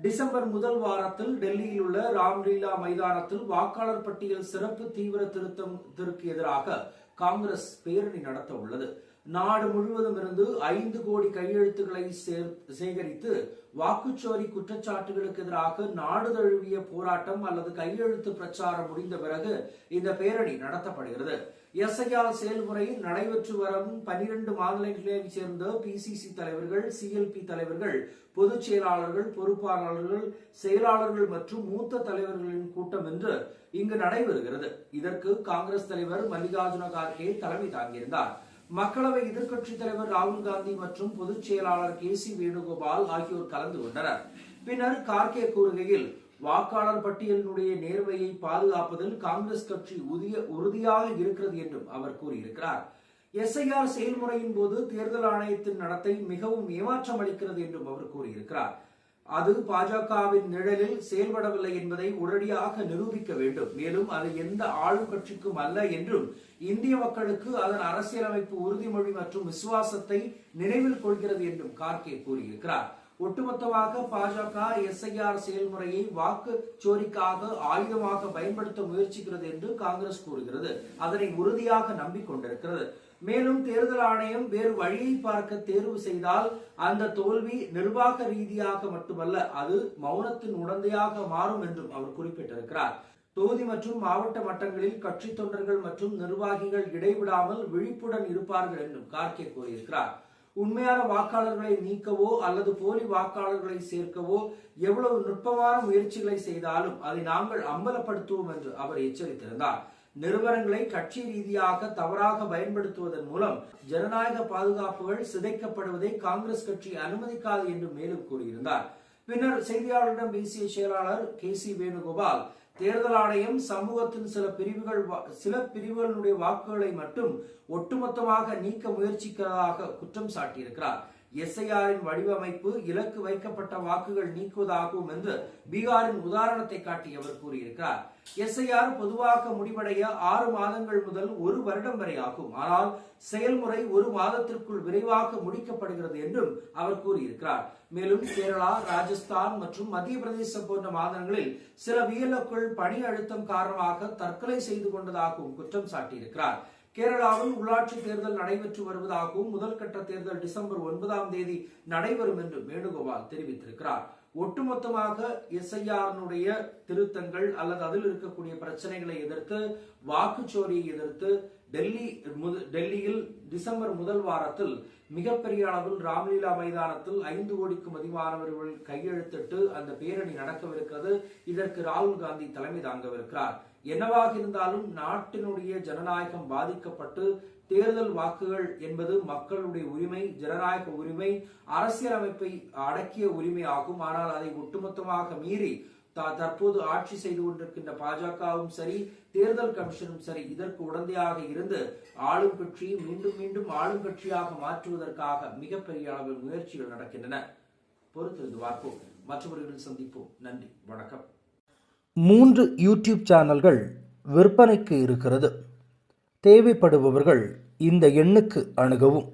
December முதல் வாரத்தில் டெல்லியில் உள்ள ராம்லீலா மைதானத்தில் வாக்காளர் பட்டியல் சிறப்பு தீவிர திருத்தத்திற்கு எதிராக காங்கிரஸ் பேரணி நடத்த உள்ளது நாடு முழுவதும் இருந்து ஐந்து கோடி கையெழுத்துக்களை சேர்- சேகரித்து வாக்குச்சோரி குற்றச்சாட்டுகளுக்கு எதிராக நாடு தழுவிய போராட்டம் அல்லது கையெழுத்து பிரச்சாரம் முடிந்த பிறகு இந்த பேரணி நடத்தப்படுகிறது. எஸ்ஐஆர் செயல்முறை நடைபெற்று வரும் பனிரெண்டு மாநிலங்களைச் சேர்ந்த பிசிசி தலைவர்கள் சிஎல்பி தலைவர்கள் பொதுச் செயலாளர்கள் பொறுப்பாளர்கள் செயலாளர்கள் மற்றும் மூத்த தலைவர்களின் கூட்டம் என்று இங்கு நடைபெறுகிறது. இதற்கு காங்கிரஸ் தலைவர் மல்லிகார்ஜுன கார்கே தலைமை தாங்கியிருந்தார். மக்களவை எதிர்க்கட்சித் தலைவர் ராகுல் காந்தி மற்றும் பொதுச் செயலாளர் கே சி வேணுகோபால் ஆகியோர் கலந்து கொண்டனர். பின்னர் கார்கே கூறுகையில் வாக்காளர் பட்டியலினுடைய நேர்மையை பாதுகாப்பதில் காங்கிரஸ் கட்சி உதிய- உறுதியாக இருக்கிறது என்றும் அவர் கூறியிருக்கிறார். எஸ்ஐஆர் செயல்முறையின் போது தேர்தல் ஆணையத்தின் நடத்தை மிகவும் ஏமாற்றம் அளிக்கிறது என்றும் அவர் கூறியிருக்கிறார். அது பாஜகவின் நிழலில் செயல்படவில்லை என்பதை உடனடியாக நிரூபிக்க வேண்டும். மேலும் அது எந்த ஆளும் கட்சிக்கும் அல்ல என்றும் இந்திய மக்களுக்கு அதன் அரசியலமைப்பு உறுதிமொழி மற்றும் விசுவாசத்தை நினைவில் கொள்கிறது என்றும் கார்கே கூறியிருக்கிறார். ஒட்டுமொத்தமாக பாஜக எஸ்ஐஆர் செயல்முறையை வாக்கு சோரிக்காக ஆயுதமாக பயன்படுத்த முயற்சிக்கிறது என்று காங்கிரஸ் கூறுகிறது. அதனை உறுதியாக நம்பிக்கொண்டிருக்கிறது. மேலும் தேர்தல் ஆணையம் வேறு வழியை பார்க்க தேர்வு செய்தால் அந்த தோல்வி நிர்வாக ரீதியாக மட்டுமல்ல அது மௌனத்தின் உடந்தையாக மாறும் என்றும் அவர் குறிப்பிட்டிருக்கிறார். தொகுதி மற்றும் மாவட்ட மட்டங்களில் கட்சி தொண்டர்கள் மற்றும் நிர்வாகிகள் இடைவிடாமல் விழிப்புடன் இருப்பார்கள் என்றும் கார்கே கூறியிருக்கிறார். உண்மையான வாக்காளர்களை நீக்கவோ அல்லது போலி வாக்காளர்களை சேர்க்கவோ எவ்வளவு நுட்பமான முயற்சிகளை செய்தாலும் அதை நாங்கள் அம்பலப்படுத்துவோம் என்று அவர் எச்சரித்திருந்தார். நிறுவனங்களை கட்சி ரீதியாக தவறாக பயன்படுத்துவதன் மூலம் ஜனநாயக பாதுகாப்புகள் சிதைக்கப்படுவதை காங்கிரஸ் கட்சி அனுமதிக்காது என்று மேலும் கூறியிருந்தார். பின்னர் செய்தியாளரிடம் பேசிய செயலாளர் கே சி வேணுகோபால் தேர்தல் ஆணையம் சமூகத்தின் சில பிரிவுகள் வா- சில பிரிவுகளுடைய வாக்குகளை மட்டும் ஒட்டுமொத்தமாக நீக்க முயற்சிக்கிறதாக குற்றம் சாட்டியிருக்கிறார். எஸ்ஐஆரின் வடிவமைப்பு இலக்கு வைக்கப்பட்ட வாக்குகள் நீக்குவதாகும் என்று பீகாரின் உதாரணத்தை காட்டி அவர் கூறியிருக்கிறார். எஸ்ஐஆர் பொதுவாக முடிவடைய ஆறு மாதங்கள் முதல் ஒரு வருடம் வரை ஆகும். ஆனால் செயல்முறை ஒரு மாதத்திற்குள் விரைவாக முடிக்கப்படுகிறது என்றும் அவர் கூறியிருக்கிறார். மேலும் கேரளா ராஜஸ்தான் மற்றும் மத்திய பிரதேசம் போன்ற மாநிலங்களில் சில வியலக்குள் பணி அழுத்தம் காரணமாக தற்கொலை செய்து கொண்டதாகவும் குற்றம் சாட்டியிருக்கிறார். கேரளாவில் உள்ளாட்சி தேர்தல் நடைபெற்று வருவதாகவும் முதல் கட்ட தேர்தல் டிசம்பர் ஒன்பதாம் தேதி நடைபெறும் என்று வேணுகோபால் தெரிவித்திருக்கிறார். ஒட்டுமொத்தமாக எஸ்ஐஆர்னுடைய திருத்தங்கள் அல்லது அதில் இருக்கக்கூடிய பிரச்சனைகளை எதிர்த்து வாக்குச்சோரியை எதிர்த்து டெல்லி டெல்லியில் டிசம்பர் முதல் வாரத்தில் மிகப்பெரிய அளவில் ராம்லீலா மைதானத்தில் ஐந்து கோடிக்கும் அதிகமானவர்கள் கையெழுத்திட்டு அந்த பேரணி நடக்கவிருக்கிறது. இதற்கு ராகுல் காந்தி தலைமை தாங்கவிருக்கிறார். என்னவாக இருந்தாலும் நாட்டினுடைய ஜனநாயகம் பாதிக்கப்பட்டு தேர்தல் வாக்குகள் என்பது மக்களுடைய உரிமை ஜனநாயக உரிமை அரசியலமைப்பை அடக்கிய உரிமை ஆகும். ஆனால் அதை ஒட்டுமொத்தமாக மீறி த- தற்போது ஆட்சி செய்து கொண்டிருக்கின்ற பாஜகவும் சரி தேர்தல் கமிஷனும் சரி இதற்கு உடந்தையாக இருந்து ஆளும் கட்சியை மீண்டும் மீண்டும் ஆளும் கட்சியாக மாற்றுவதற்காக மிகப்பெரிய அளவில் முயற்சிகள் நடக்கின்றன. பொறுத்திருந்து பார்ப்போம். மற்றவர்களில் சந்திப்போம். நன்றி. வணக்கம். மூன்று யூடியூப் சேனல்கள் விற்பனைக்கு இருக்கிறது. தேவைப்படுபவர்கள் இந்த எண்ணுக்கு அணுகவும்.